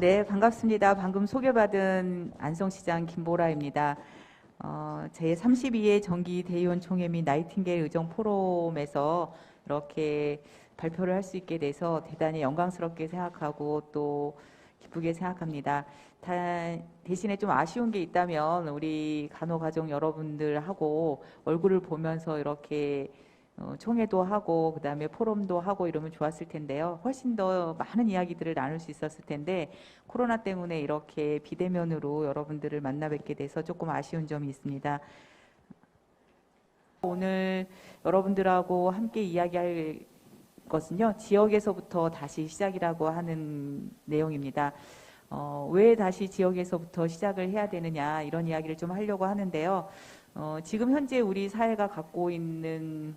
네, 반갑습니다. 방금 소개받은 안성시장 김보라입니다. 어, 제 32회 정기 대의원 총회 및 나이팅게일 의정 포럼에서 이렇게 발표를 할 수 있게 돼서 대단히 영광스럽게 생각하고 또 기쁘게 생각합니다. 다, 대신에 좀 아쉬운 게 있다면 우리 간호가족 여러분들하고 얼굴을 보면서 이렇게 어, 총회도 하고 그다음에 포럼도 하고 이러면 좋았을 텐데요. 훨씬 더 많은 이야기들을 나눌 수 있었을 텐데 코로나 때문에 이렇게 비대면으로 여러분들을 만나 뵙게 돼서 조금 아쉬운 점이 있습니다. 오늘 여러분들하고 함께 이야기할 것은요. 지역에서부터 다시 시작이라고 하는 내용입니다. 어, 왜 다시 지역에서부터 시작을 해야 되느냐 이런 이야기를 좀 하려고 하는데요. 어, 지금 현재 우리 사회가 갖고 있는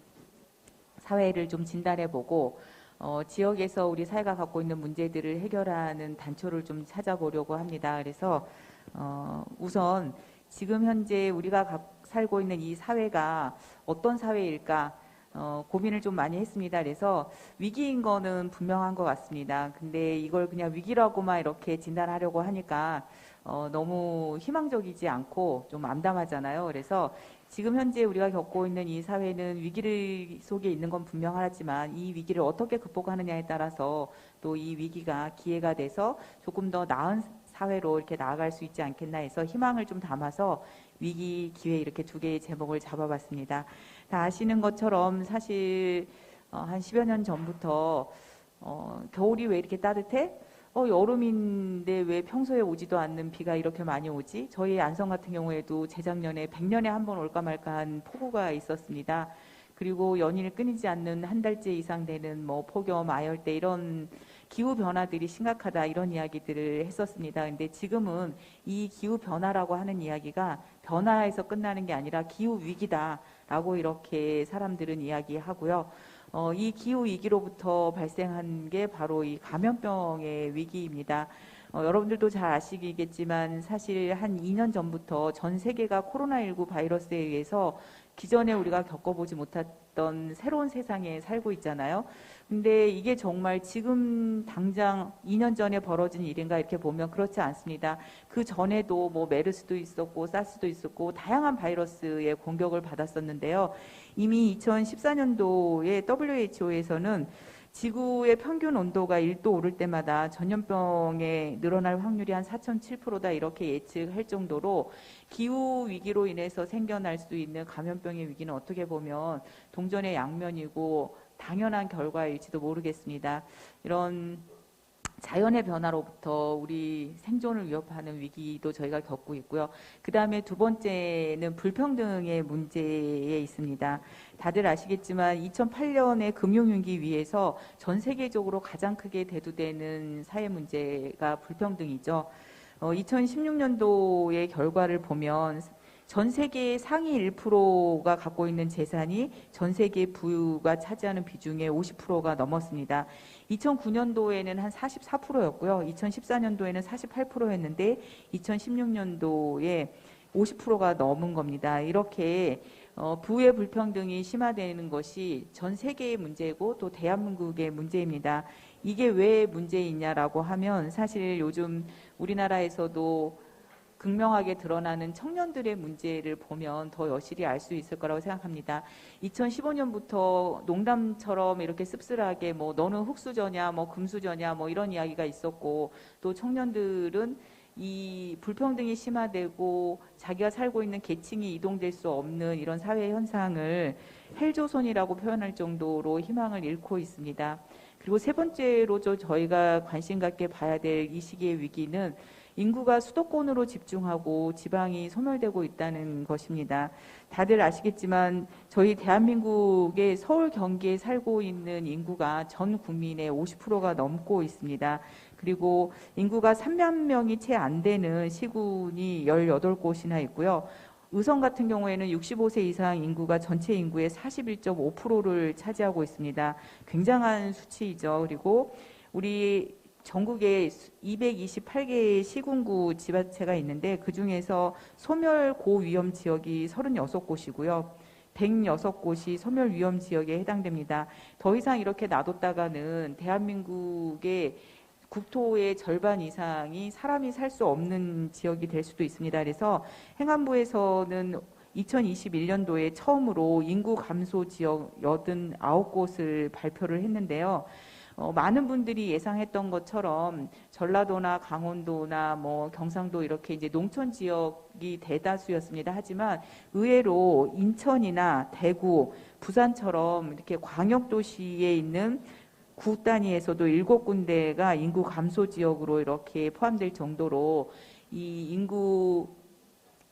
사회를 좀 진단해보고 어, 지역에서 우리 사회가 갖고 있는 문제들을 해결하는 단초를 좀 찾아보려고 합니다. 그래서 어, 우선 지금 현재 우리가 가- 살고 있는 이 사회가 어떤 사회일까 어, 고민을 좀 많이 했습니다. 그래서 위기인 거는 분명한 것 같습니다. 근데 이걸 그냥 위기라고만 이렇게 진단하려고 하니까 어, 너무 희망적이지 않고 좀 암담하잖아요. 그래서 지금 현재 우리가 겪고 있는 이 사회는 위기를 속에 있는 건 분명하지만 이 위기를 어떻게 극복하느냐에 따라서 또 이 위기가 기회가 돼서 조금 더 나은 사회로 이렇게 나아갈 수 있지 않겠나 해서 희망을 좀 담아서 위기, 기회 이렇게 두 개의 제목을 잡아봤습니다. 다 아시는 것처럼 사실 어, 한 10여 년 전부터 어, 겨울이 왜 이렇게 따뜻해? 어, 여름인데 왜 평소에 오지도 않는 비가 이렇게 많이 오지? 저희 안성 같은 경우에도 재작년에 100년에 한 번 올까 말까한 폭우가 있었습니다. 그리고 연일 끊이지 않는 한 달째 이상 되는 뭐 폭염, 아열대 이런 기후 변화들이 심각하다 이런 이야기들을 했었습니다. 근데 지금은 이 기후 변화라고 하는 이야기가 변화에서 끝나는 게 아니라 기후 위기다라고 이렇게 사람들은 이야기하고요. 어, 이 기후 위기로부터 발생한 게 바로 이 감염병의 위기입니다. 어, 여러분들도 잘 아시겠지만 사실 한 2년 전부터 전 세계가 코로나19 바이러스에 의해서 기존에 우리가 겪어보지 못했던 새로운 세상에 살고 있잖아요. 근데 이게 정말 지금 당장 2년 전에 벌어진 일인가 이렇게 보면 그렇지 않습니다. 그 전에도 뭐 메르스도 있었고 사스도 있었고 다양한 바이러스의 공격을 받았었는데요. 이미 2014년도에 WHO에서는 지구의 평균 온도가 1도 오를 때마다 전염병에 늘어날 확률이 한 4.7%다 이렇게 예측할 정도로 기후 위기로 인해서 생겨날 수 있는 감염병의 위기는 어떻게 보면 동전의 양면이고 당연한 결과일지도 모르겠습니다. 이런 자연의 변화로부터 우리 생존을 위협하는 위기도 저희가 겪고 있고요. 그 다음에 두 번째는 불평등의 문제에 있습니다. 다들 아시겠지만 2008년에 금융위기 위해서 전 세계적으로 가장 크게 대두되는 사회 문제가 불평등이죠. 어, 2016년도의 결과를 보면 전 세계의 상위 1%가 갖고 있는 재산이 전 세계 부가 차지하는 비중의 50%가 넘었습니다. 2009년도에는 한 44%였고요. 2014년도에는 48%였는데 2016년도에 50%가 넘은 겁니다. 이렇게 어, 부의 불평등이 심화되는 것이 전 세계의 문제고 또 대한민국의 문제입니다. 이게 왜 문제이냐라고 하면 사실 요즘 우리나라에서도 극명하게 드러나는 청년들의 문제를 보면 더 여실히 알 수 있을 거라고 생각합니다. 2015년부터 농담처럼 이렇게 씁쓸하게 뭐 너는 흙수저냐 뭐 금수저냐 뭐 이런 이야기가 있었고 또 청년들은 이 불평등이 심화되고 자기가 살고 있는 계층이 이동될 수 없는 이런 사회 현상을 헬조선이라고 표현할 정도로 희망을 잃고 있습니다. 그리고 세 번째로 저 저희가 관심 갖게 봐야 될 이 시기의 위기는 인구가 수도권으로 집중하고 지방이 소멸되고 있다는 것입니다. 다들 아시겠지만 저희 대한민국의 서울 경기에 살고 있는 인구가 전 국민의 50%가 넘고 있습니다. 그리고 인구가 3만 명이 채 안 되는 시군이 18곳이나 있고요. 의성 같은 경우에는 65세 이상 인구가 전체 인구의 41.5%를 차지하고 있습니다. 굉장한 수치이죠. 그리고 우리 전국에 228개의 시군구 지자체가 있는데 그 중에서 소멸 고위험 지역이 36곳이고요. 106곳이 소멸 위험 지역에 해당됩니다. 더 이상 이렇게 놔뒀다가는 대한민국의 국토의 절반 이상이 사람이 살 수 없는 지역이 될 수도 있습니다. 그래서 행안부에서는 2021년도에 처음으로 인구 감소 지역 89곳을 발표를 했는데요. 어, 많은 분들이 예상했던 것처럼 전라도나 강원도나 뭐 경상도 이렇게 이제 농촌 지역이 대다수였습니다. 하지만 의외로 인천이나 대구, 부산처럼 이렇게 광역 도시에 있는 구 단위에서도 일곱 군데가 인구 감소 지역으로 이렇게 포함될 정도로 이 인구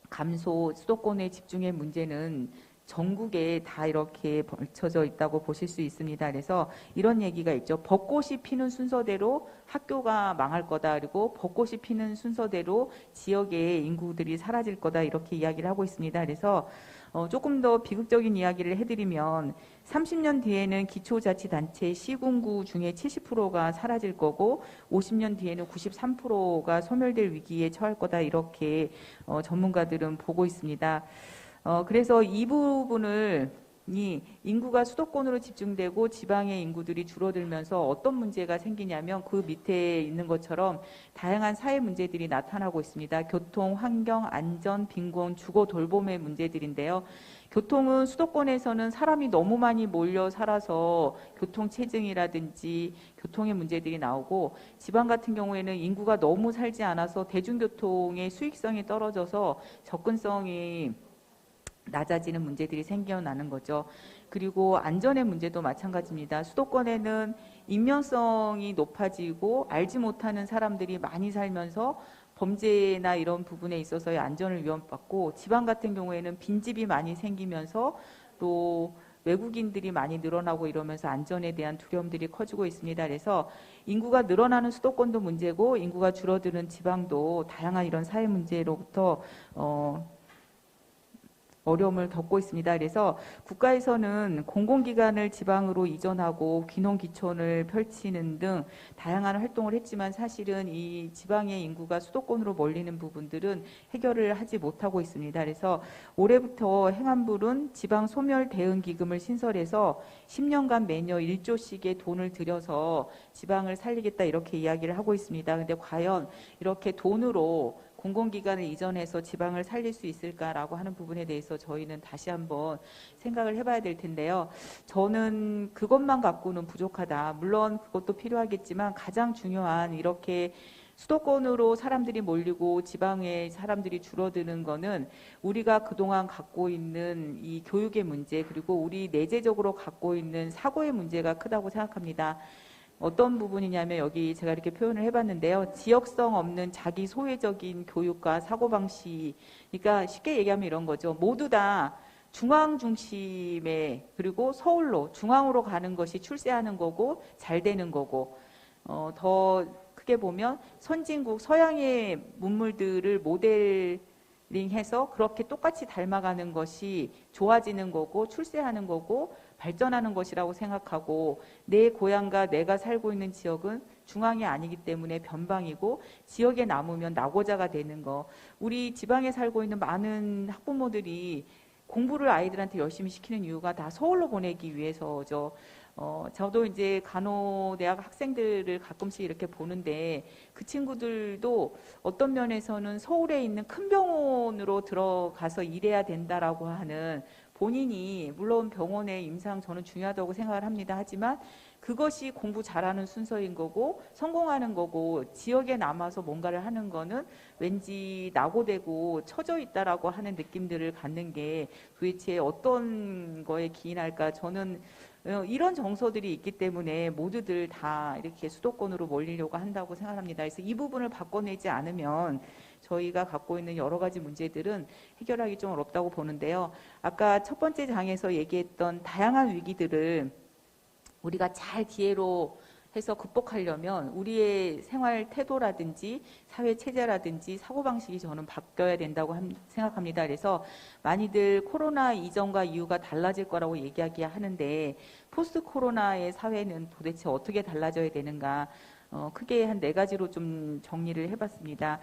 감소 수도권의 집중의 문제는 전국에 다 이렇게 벌쳐져 있다고 보실 수 있습니다. 그래서 이런 얘기가 있죠. 벚꽃이 피는 순서대로 학교가 망할 거다. 그리고 벚꽃이 피는 순서대로 지역의 인구들이 사라질 거다. 이렇게 이야기를 하고 있습니다. 그래서 어, 조금 더 비극적인 이야기를 해드리면 30년 뒤에는 기초자치단체 시군구 중에 70%가 사라질 거고 50년 뒤에는 93%가 소멸될 위기에 처할 거다 이렇게 어, 전문가들은 보고 있습니다. 어, 그래서 이 부분을 이 인구가 수도권으로 집중되고 지방의 인구들이 줄어들면서 어떤 문제가 생기냐면 그 밑에 있는 것처럼 다양한 사회 문제들이 나타나고 있습니다. 교통, 환경, 안전, 빈곤, 주거 돌봄의 문제들인데요. 교통은 수도권에서는 사람이 너무 많이 몰려 살아서 교통 체증이라든지 교통의 문제들이 나오고 지방 같은 경우에는 인구가 너무 살지 않아서 대중교통의 수익성이 떨어져서 접근성이 낮아지는 문제들이 생겨나는 거죠. 그리고 안전의 문제도 마찬가지입니다. 수도권에는 인명성이 높아지고 알지 못하는 사람들이 많이 살면서 범죄나 이런 부분에 있어서의 안전을 위협받고 지방 같은 경우에는 빈집이 많이 생기면서 또 외국인들이 많이 늘어나고 이러면서 안전에 대한 두려움들이 커지고 있습니다. 그래서 인구가 늘어나는 수도권도 문제고 인구가 줄어드는 지방도 다양한 이런 사회 문제로부터 어, 어려움을 겪고 있습니다. 그래서 국가에서는 공공기관을 지방으로 이전하고 귀농귀촌을 펼치는 등 다양한 활동을 했지만 사실은 이 지방의 인구가 수도권으로 몰리는 부분들은 해결을 하지 못하고 있습니다. 그래서 올해부터 행안부는 지방 소멸 대응 기금을 신설해서 10년간 매년 1조씩의 돈을 들여서 지방을 살리겠다 이렇게 이야기를 하고 있습니다. 근데 과연 이렇게 돈으로 공공기관을 이전해서 지방을 살릴 수 있을까라고 하는 부분에 대해서 저희는 다시 한번 생각을 해봐야 될 텐데요. 저는 그것만 갖고는 부족하다. 물론 그것도 필요하겠지만 가장 중요한 이렇게 수도권으로 사람들이 몰리고 지방에 사람들이 줄어드는 거는 우리가 그동안 갖고 있는 이 교육의 문제 그리고 우리 내재적으로 갖고 있는 사고의 문제가 크다고 생각합니다. 어떤 부분이냐면 여기 제가 이렇게 표현을 해봤는데요. 지역성 없는 자기 소외적인 교육과 사고방식. 그러니까 쉽게 얘기하면 이런 거죠. 모두 다 중앙 중심에 그리고 서울로 중앙으로 가는 것이 출세하는 거고 잘 되는 거고 어, 더 크게 보면 선진국 서양의 문물들을 모델 링해서 그렇게 똑같이 닮아가는 것이 좋아지는 거고 출세하는 거고 발전하는 것이라고 생각하고 내 고향과 내가 살고 있는 지역은 중앙이 아니기 때문에 변방이고 지역에 남으면 낙오자가 되는 거. 우리 지방에 살고 있는 많은 학부모들이 공부를 아이들한테 열심히 시키는 이유가 다 서울로 보내기 위해서죠. 어, 저도 이제 간호대학 학생들을 가끔씩 이렇게 보는데 그 친구들도 어떤 면에서는 서울에 있는 큰 병원으로 들어가서 일해야 된다라고 하는 본인이 물론 병원의 임상 저는 중요하다고 생각을 합니다. 하지만 그것이 공부 잘하는 순서인 거고 성공하는 거고 지역에 남아서 뭔가를 하는 거는 왠지 낙오되고 처져 있다라고 하는 느낌들을 갖는 게 도대체 어떤 거에 기인할까 저는 어, 이런 정서들이 있기 때문에 모두들 다 이렇게 수도권으로 몰리려고 한다고 생각합니다. 그래서 이 부분을 바꿔내지 않으면 저희가 갖고 있는 여러 가지 문제들은 해결하기 좀 어렵다고 보는데요. 아까 첫 번째 장에서 얘기했던 다양한 위기들을 우리가 잘 기회로 해서 극복하려면 우리의 생활 태도라든지 사회 체제라든지 사고방식이 저는 바뀌어야 된다고 생각합니다. 그래서 많이들 코로나 이전과 이후가 달라질 거라고 얘기하기 하는데 포스트 코로나의 사회는 도대체 어떻게 달라져야 되는가 어, 크게 한 네 가지로 좀 정리를 해봤습니다.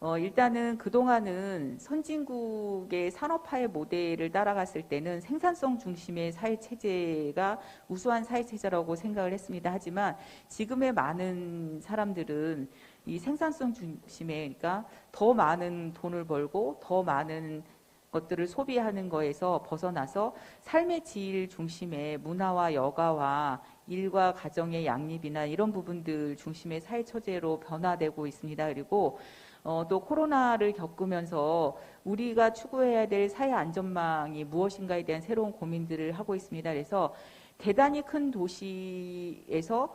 어, 일단은 그동안은 선진국의 산업화의 모델을 따라갔을 때는 생산성 중심의 사회체제가 우수한 사회체제라고 생각을 했습니다. 하지만 지금의 많은 사람들은 이 생산성 중심의, 그러니까 더 많은 돈을 벌고 더 많은 것들을 소비하는 거에서 벗어나서 삶의 질 중심의 문화와 여가와 일과 가정의 양립이나 이런 부분들 중심의 사회 처제로 변화되고 있습니다. 그리고 어, 또 코로나를 겪으면서 우리가 추구해야 될 사회 안전망이 무엇인가에 대한 새로운 고민들을 하고 있습니다. 그래서 대단히 큰 도시에서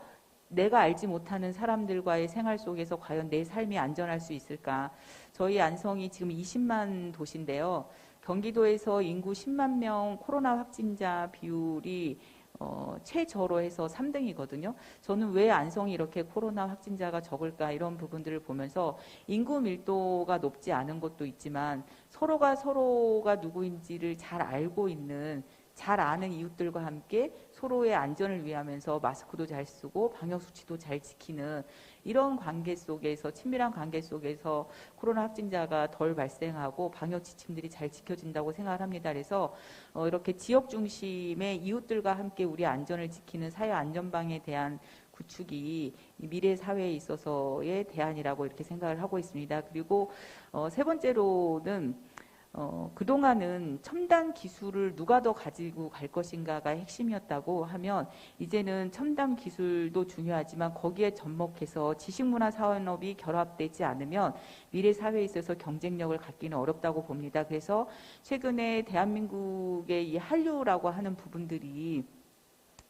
내가 알지 못하는 사람들과의 생활 속에서 과연 내 삶이 안전할 수 있을까? 저희 안성이 지금 20만 도시인데요. 경기도에서 인구 10만 명 코로나 확진자 비율이 어, 최저로 해서 3등이거든요. 저는 왜 안성이 이렇게 코로나 확진자가 적을까 이런 부분들을 보면서 인구 밀도가 높지 않은 것도 있지만 서로가 서로가 누구인지를 잘 알고 있는 잘 아는 이웃들과 함께 서로의 안전을 위하면서 마스크도 잘 쓰고 방역 수치도 잘 지키는 이런 관계 속에서 친밀한 관계 속에서 코로나 확진자가 덜 발생하고 방역 지침들이 잘 지켜진다고 생각을 합니다. 그래서 어, 이렇게 지역 중심의 이웃들과 함께 우리 안전을 지키는 사회 안전망에 대한 구축이 미래 사회에 있어서의 대안이라고 이렇게 생각을 하고 있습니다. 그리고 어, 세 번째로는 어, 그동안은 첨단 기술을 누가 더 가지고 갈 것인가가 핵심이었다고 하면 이제는 첨단 기술도 중요하지만 거기에 접목해서 지식문화 산업이 결합되지 않으면 미래 사회에 있어서 경쟁력을 갖기는 어렵다고 봅니다. 그래서 최근에 대한민국의 이 한류라고 하는 부분들이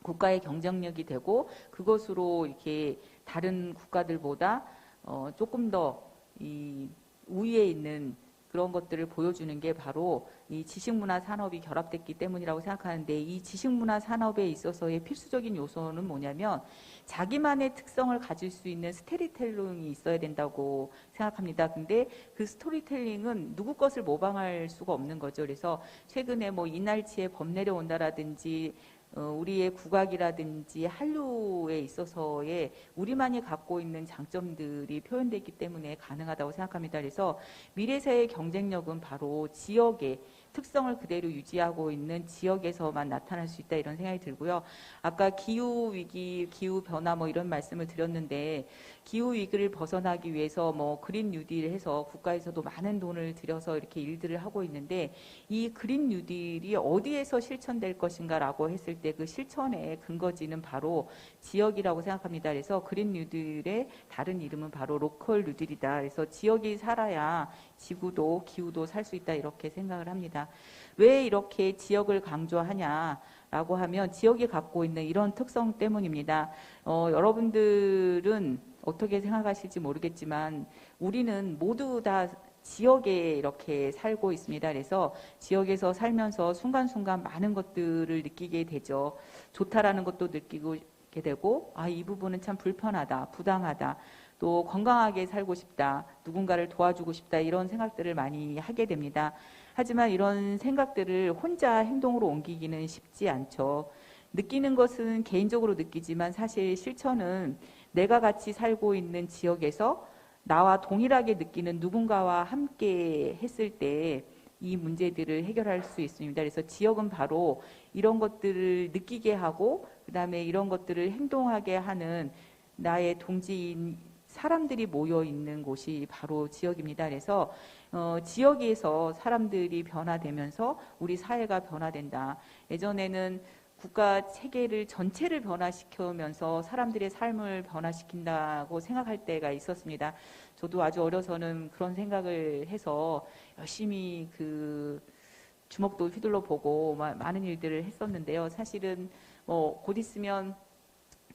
국가의 경쟁력이 되고 그것으로 이렇게 다른 국가들보다 어, 조금 더 이 우위에 있는 그런 것들을 보여주는 게 바로 이 지식문화 산업이 결합됐기 때문이라고 생각하는데 이 지식문화 산업에 있어서의 필수적인 요소는 뭐냐면 자기만의 특성을 가질 수 있는 스토리텔링이 있어야 된다고 생각합니다. 근데 그 스토리텔링은 누구 것을 모방할 수가 없는 거죠. 그래서 최근에 뭐 이날치에 범 내려온다라든지 어, 우리의 국악이라든지 한류에 있어서의 우리만이 갖고 있는 장점들이 표현되기 때문에 가능하다고 생각합니다. 그래서 미래사의 경쟁력은 바로 지역의 특성을 그대로 유지하고 있는 지역에서만 나타날 수 있다 이런 생각이 들고요. 아까 기후 위기, 기후 변화 뭐 이런 말씀을 드렸는데 기후 위기를 벗어나기 위해서 뭐 그린 뉴딜 해서 국가에서도 많은 돈을 들여서 이렇게 일들을 하고 있는데 이 그린 뉴딜이 어디에서 실천될 것인가라고 했을 때 그 실천의 근거지는 바로 지역이라고 생각합니다. 그래서 그린 뉴딜의 다른 이름은 바로 로컬 뉴딜이다. 그래서 지역이 살아야 지구도 기후도 살 수 있다 이렇게 생각을 합니다. 왜 이렇게 지역을 강조하냐 라고 하면 지역이 갖고 있는 이런 특성 때문입니다. 어, 여러분들은 어떻게 생각하실지 모르겠지만 우리는 모두 다 지역에 이렇게 살고 있습니다. 그래서 지역에서 살면서 순간순간 많은 것들을 느끼게 되죠. 좋다라는 것도 느끼게 되고, 아, 이 부분은 참 불편하다, 부당하다, 또 건강하게 살고 싶다, 누군가를 도와주고 싶다, 이런 생각들을 많이 하게 됩니다. 하지만 이런 생각들을 혼자 행동으로 옮기기는 쉽지 않죠. 느끼는 것은 개인적으로 느끼지만 사실 실천은 내가 같이 살고 있는 지역에서 나와 동일하게 느끼는 누군가와 함께 했을 때 이 문제들을 해결할 수 있습니다. 그래서 지역은 바로 이런 것들을 느끼게 하고 그다음에 이런 것들을 행동하게 하는 나의 동지인 사람들이 모여 있는 곳이 바로 지역입니다. 그래서 어, 지역에서 사람들이 변화되면서 우리 사회가 변화된다. 예전에는 국가 체계를 전체를 변화시키면서 사람들의 삶을 변화시킨다고 생각할 때가 있었습니다. 저도 아주 어려서는 그런 생각을 해서 열심히 그 주먹도 휘둘러 보고 많은 일들을 했었는데요. 사실은 뭐 곧 있으면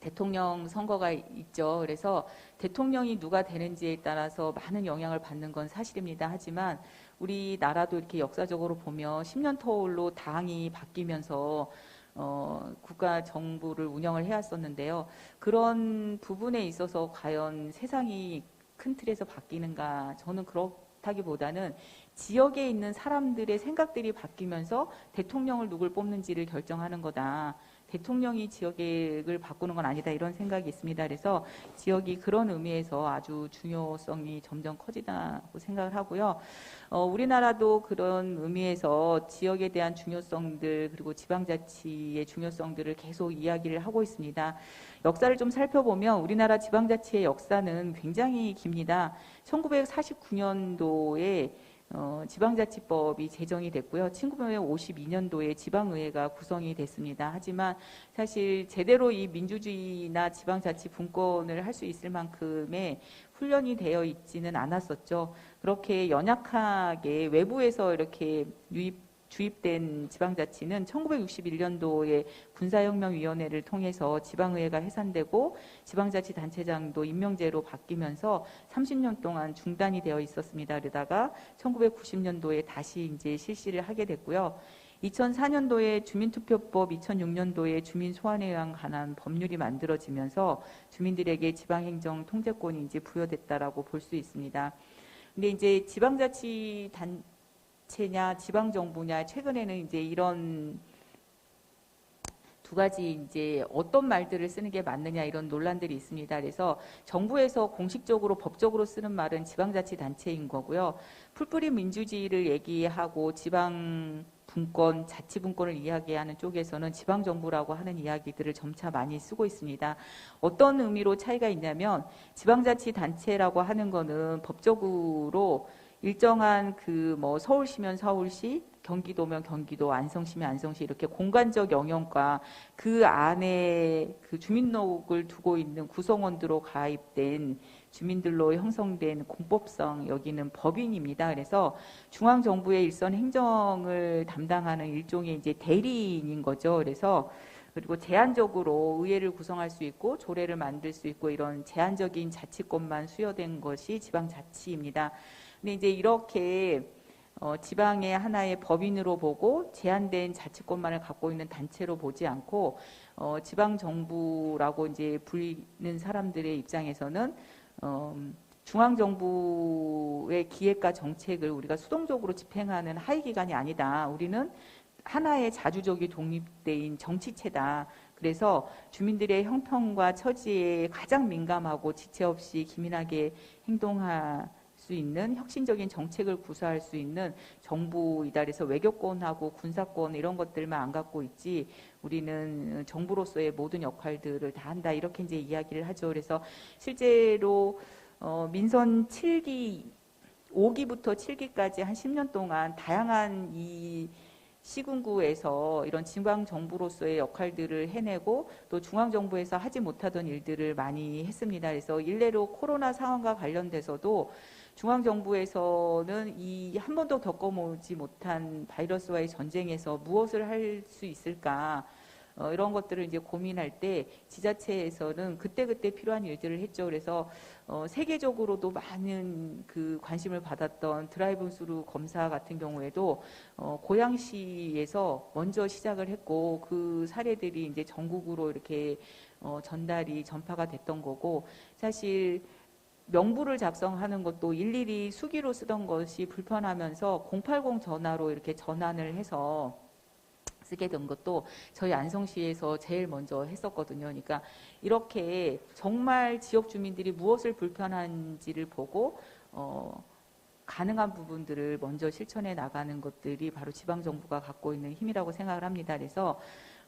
대통령 선거가 있죠. 그래서 대통령이 누가 되는지에 따라서 많은 영향을 받는 건 사실입니다. 하지만 우리나라도 이렇게 역사적으로 보면 10년 터울로 당이 바뀌면서 어, 국가 정부를 운영을 해왔었는데요. 그런 부분에 있어서 과연 세상이 큰 틀에서 바뀌는가? 저는 그렇다기보다는 지역에 있는 사람들의 생각들이 바뀌면서 대통령을 누굴 뽑는지를 결정하는 거다. 대통령이 지역계획을 바꾸는 건 아니다 이런 생각이 있습니다. 그래서 지역이 그런 의미에서 아주 중요성이 점점 커지다고 생각을 하고요. 어, 우리나라도 그런 의미에서 지역에 대한 중요성들 그리고 지방자치의 중요성들을 계속 이야기를 하고 있습니다. 역사를 좀 살펴보면 우리나라 지방자치의 역사는 굉장히 깁니다. 1949년도에 어, 지방자치법이 제정이 됐고요. 1952년도에 지방의회가 구성이 됐습니다. 하지만 사실 제대로 이 민주주의나 지방자치 분권을 할 수 있을 만큼의 훈련이 되어 있지는 않았었죠. 그렇게 연약하게 외부에서 이렇게 유입 주입된 지방자치는 1961년도에 군사혁명위원회를 통해서 지방의회가 해산되고 지방자치 단체장도 임명제로 바뀌면서 30년 동안 중단이 되어 있었습니다. 그러다가 1990년도에 다시 이제 실시를 하게 됐고요. 2004년도에 주민투표법, 2006년도에 주민소환에 의한 관한 법률이 만들어지면서 주민들에게 지방행정 통제권이 이제 부여됐다라고 볼 수 있습니다. 근데 이제 지방자치 단 체냐 지방 정부냐 최근에는 이제 이런 두 가지 이제 어떤 말들을 쓰는 게 맞느냐 이런 논란들이 있습니다. 그래서 정부에서 공식적으로 법적으로 쓰는 말은 지방자치단체인 거고요. 풀뿌리 민주주의를 얘기하고 지방 분권, 자치분권을 이야기하는 쪽에서는 지방정부라고 하는 이야기들을 점차 많이 쓰고 있습니다. 어떤 의미로 차이가 있냐면 지방자치단체라고 하는 거는 법적으로 일정한 그 뭐 서울시면 서울시, 경기도면 경기도, 안성시면 안성시 이렇게 공간적 영역과 그 안에 그 주민록을 두고 있는 구성원들로 가입된 주민들로 형성된 공법성 여기는 법인입니다. 그래서 중앙 정부의 일선 행정을 담당하는 일종의 이제 대리인인 거죠. 그래서 그리고 제한적으로 의회를 구성할 수 있고 조례를 만들 수 있고 이런 제한적인 자치권만 수여된 것이 지방자치입니다. 근데 이제 이렇게 어, 지방의 하나의 법인으로 보고 제한된 자치권만을 갖고 있는 단체로 보지 않고 어, 지방 정부라고 이제 불리는 사람들의 입장에서는 어, 중앙 정부의 기획과 정책을 우리가 수동적으로 집행하는 하위 기관이 아니다. 우리는 하나의 자주적이 독립된 정치체다. 그래서 주민들의 형평과 처지에 가장 민감하고 지체 없이 기민하게 행동할 수 있는 혁신적인 정책을 구사할 수 있는 정부이다. 그래서 외교권하고 군사권 이런 것들만 안 갖고 있지 우리는 정부로서의 모든 역할들을 다 한다. 이렇게 이제 이야기를 하죠. 그래서 실제로 어, 민선 7기 5기부터 7기까지 한 10년 동안 다양한 이 시군구에서 이런 지방 정부로서의 역할들을 해내고 또 중앙 정부에서 하지 못하던 일들을 많이 했습니다. 그래서 일례로 코로나 상황과 관련돼서도 중앙 정부에서는 이 한 번도 겪어보지 못한 바이러스와의 전쟁에서 무엇을 할 수 있을까 어, 이런 것들을 이제 고민할 때 지자체에서는 그때그때 필요한 일들을 했죠. 그래서 어, 세계적으로도 많은 그 관심을 받았던 드라이브 스루 검사 같은 경우에도 어, 고양시에서 먼저 시작을 했고 그 사례들이 이제 전국으로 이렇게 어, 전달이 전파가 됐던 거고 사실 명부를 작성하는 것도 일일이 수기로 쓰던 것이 불편하면서 080 전화로 이렇게 전환을 해서 쓰게 된 것도 저희 안성시에서 제일 먼저 했었거든요. 그러니까 이렇게 정말 지역 주민들이 무엇을 불편한지를 보고 어, 가능한 부분들을 먼저 실천해 나가는 것들이 바로 지방 정부가 갖고 있는 힘이라고 생각을 합니다. 그래서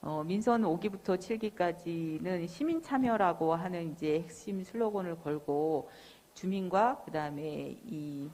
어, 민선 5기부터 7기까지는 시민 참여라고 하는 이제 핵심 슬로건을 걸고 주민과 그다음에 이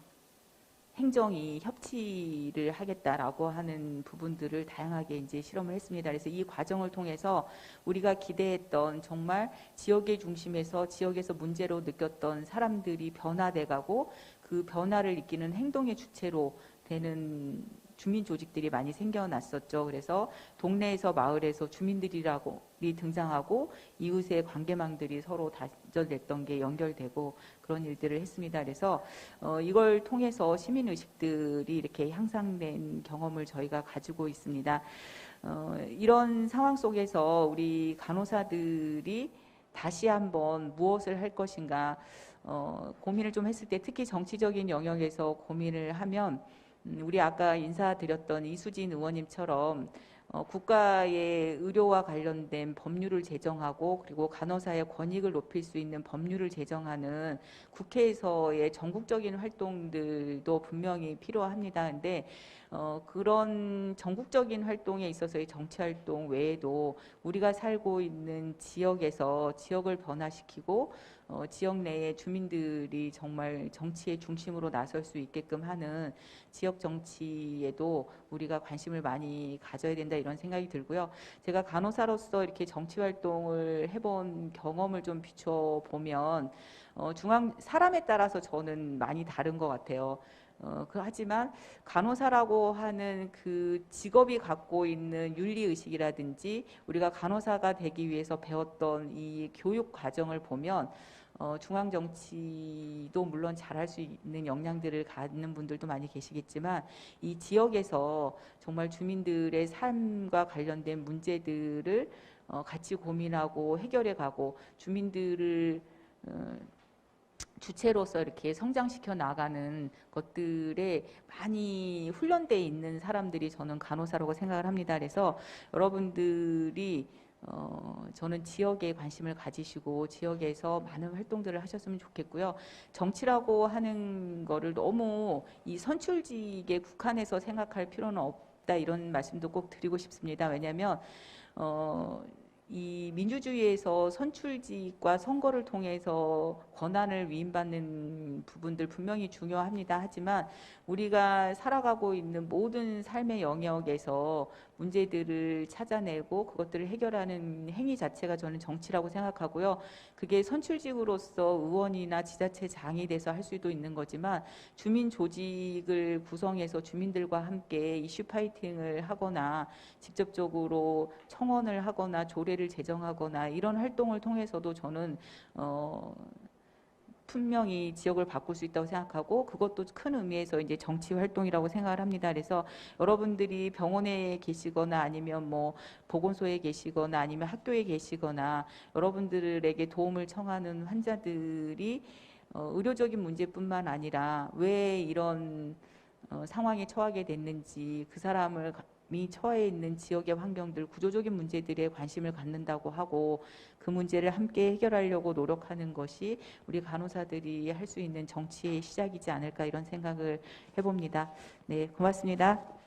행정이 협치를 하겠다라고 하는 부분들을 다양하게 이제 실험을 했습니다. 그래서 이 과정을 통해서 우리가 기대했던 정말 지역의 중심에서 지역에서 문제로 느꼈던 사람들이 변화돼 가고 그 변화를 이끄는 행동의 주체로 되는 주민 조직들이 많이 생겨났었죠. 그래서 동네에서 마을에서 주민들이라고 등장하고 이웃의 관계망들이 서로 단절됐던 게 연결되고 그런 일들을 했습니다. 그래서 어, 이걸 통해서 시민 의식들이 이렇게 향상된 경험을 저희가 가지고 있습니다. 어, 이런 상황 속에서 우리 간호사들이 다시 한번 무엇을 할 것인가 어, 고민을 좀 했을 때 특히 정치적인 영역에서 고민을 하면 음, 우리 아까 인사드렸던 이수진 의원님처럼 어, 국가의 의료와 관련된 법률을 제정하고 그리고 간호사의 권익을 높일 수 있는 법률을 제정하는 국회에서의 전국적인 활동들도 분명히 필요합니다. 근데 어, 그런 전국적인 활동에 있어서의 정치 활동 외에도 우리가 살고 있는 지역에서 지역을 변화시키고 어, 지역 내의 주민들이 정말 정치의 중심으로 나설 수 있게끔 하는 지역 정치에도 우리가 관심을 많이 가져야 된다 이런 생각이 들고요. 제가 간호사로서 이렇게 정치 활동을 해본 경험을 좀 비춰 보면 어, 중앙 사람에 따라서 저는 많이 다른 것 같아요. 어, 그 하지만 간호사라고 하는 그 직업이 갖고 있는 윤리 의식이라든지 우리가 간호사가 되기 위해서 배웠던 이 교육 과정을 보면 어, 중앙 정치도 물론 잘할 수 있는 역량들을 갖는 분들도 많이 계시겠지만 이 지역에서 정말 주민들의 삶과 관련된 문제들을 어, 같이 고민하고 해결해 가고 주민들을 어, 주체로서 이렇게 성장시켜 나가는 것들에 많이 훈련돼 있는 사람들이 저는 간호사라고 생각을 합니다. 그래서 여러분들이 어, 저는 지역에 관심을 가지시고 지역에서 많은 활동들을 하셨으면 좋겠고요. 정치라고 하는 거를 너무 이 선출직에 국한해서 생각할 필요는 없다 이런 말씀도 꼭 드리고 싶습니다. 왜냐하면 어, 이 민주주의에서 선출직과 선거를 통해서 권한을 위임받는 부분들 분명히 중요합니다. 하지만 우리가 살아가고 있는 모든 삶의 영역에서 문제들을 찾아내고 그것들을 해결하는 행위 자체가 저는 정치라고 생각하고요. 그게 선출직으로서 의원이나 지자체장이 돼서 할 수도 있는 거지만 주민 조직을 구성해서 주민들과 함께 이슈 파이팅을 하거나 직접적으로 청원을 하거나 조례를 제정하거나 이런 활동을 통해서도 저는 어 분명히 지역을 바꿀 수 있다고 생각하고 그것도 큰 의미에서 이제 정치 활동이라고 생각을 합니다. 그래서 여러분들이 병원에 계시거나 아니면 뭐 보건소에 계시거나 아니면 학교에 계시거나 여러분들에게 도움을 청하는 환자들이 어, 의료적인 문제뿐만 아니라 왜 이런 어, 상황에 처하게 됐는지 그 사람을 이 처해 있는 지역의 환경들 구조적인 문제들에 관심을 갖는다고 하고 그 문제를 함께 해결하려고 노력하는 것이 우리 간호사들이 할 수 있는 정치의 시작이지 않을까 이런 생각을 해봅니다. 네, 고맙습니다.